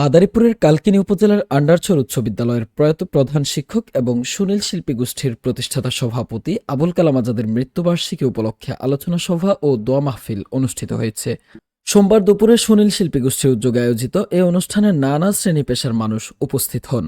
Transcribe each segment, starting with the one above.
মাদারীপুরের কালকিনি উপজেলার আন্ডারছর উচ্চ বিদ্যালয়ের প্রয়াত প্রধান শিক্ষক এবং সুনীল শিল্পী গোষ্ঠীর প্রতিষ্ঠাতা সভাপতি আবুল কালাম আজাদের মৃত্যুবার্ষিকী উপলক্ষে আলোচনা সভা ও দোয়া মাহফিল অনুষ্ঠিত হয়েছে। সোমবার দুপুরে সুনীল শিল্পী গোষ্ঠীর উদ্যোগে আয়োজিত এ অনুষ্ঠানে নানা শ্রেণি পেশার মানুষ উপস্থিত হন।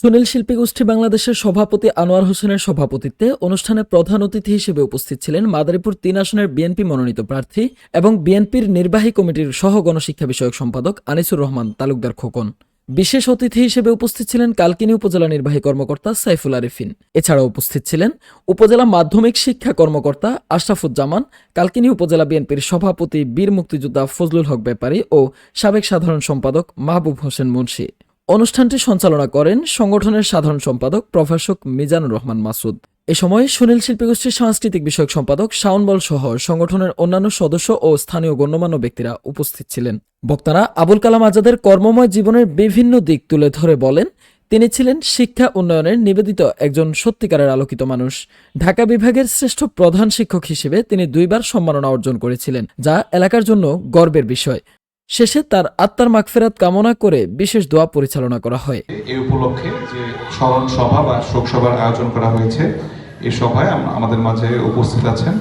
সুনীল শিল্পী গোষ্ঠী বাংলাদেশের সভাপতি আনোয়ার হোসেনের সভাপতিত্বে অনুষ্ঠানে প্রধান অতিথি হিসেবে উপস্থিত ছিলেন মাদারীপুর তিন আসনের বিএনপি মনোনীত প্রার্থী এবং বিএনপির নির্বাহী কমিটির সহ গণশিক্ষা বিষয়ক সম্পাদক আনিসুর রহমান তালুকদার খোকন। বিশেষ অতিথি হিসেবে উপস্থিত ছিলেন কালকিনি উপজেলা নির্বাহী কর্মকর্তা সাইফুল আরিফিন। এছাড়াও উপস্থিত ছিলেন উপজেলা মাধ্যমিক শিক্ষা কর্মকর্তা আশরাফুজ্জামান, কালকিনি উপজেলা বিএনপির সভাপতি বীর মুক্তিযোদ্ধা ফজলুল হক ব্যাপারী ও সাবেক সাধারণ সম্পাদক মাহবুব হোসেন মুন্সি। অনুষ্ঠানটি সঞ্চালনা করেন সংগঠনের সাধারণ সম্পাদক প্রভাষক মিজানুর রহমান মাসুদ। এ সময় সুনীল শিল্পী গোষ্ঠীর সাংস্কৃতিক বিষয়ক সম্পাদক শাওনবল সহ সংগঠনের অন্যান্য সদস্য ও স্থানীয় গণ্যমান্য ব্যক্তিরা উপস্থিত ছিলেন। বক্তারা আবুল কালাম আজাদের কর্মময় জীবনের বিভিন্ন দিক তুলে ধরে বলেন, তিনি ছিলেন শিক্ষা উন্নয়নের নিবেদিত একজন সত্যিকারের আলোকিত মানুষ। ঢাকা বিভাগের শ্রেষ্ঠ প্রধান শিক্ষক হিসেবে তিনি দুইবার সম্মাননা অর্জন করেছিলেন, যা এলাকার জন্য গর্বের বিষয়। শেষে তার আত্মার মাগফেরাত কামনা করে বিশেষ দোয়া পরিচালনা করা হয়। এই উপলক্ষে যে স্মরণ সভা বা শোক সভার আয়োজন করা হয়েছে এই সভায় আমাদের মাঝে উপস্থিত আছেন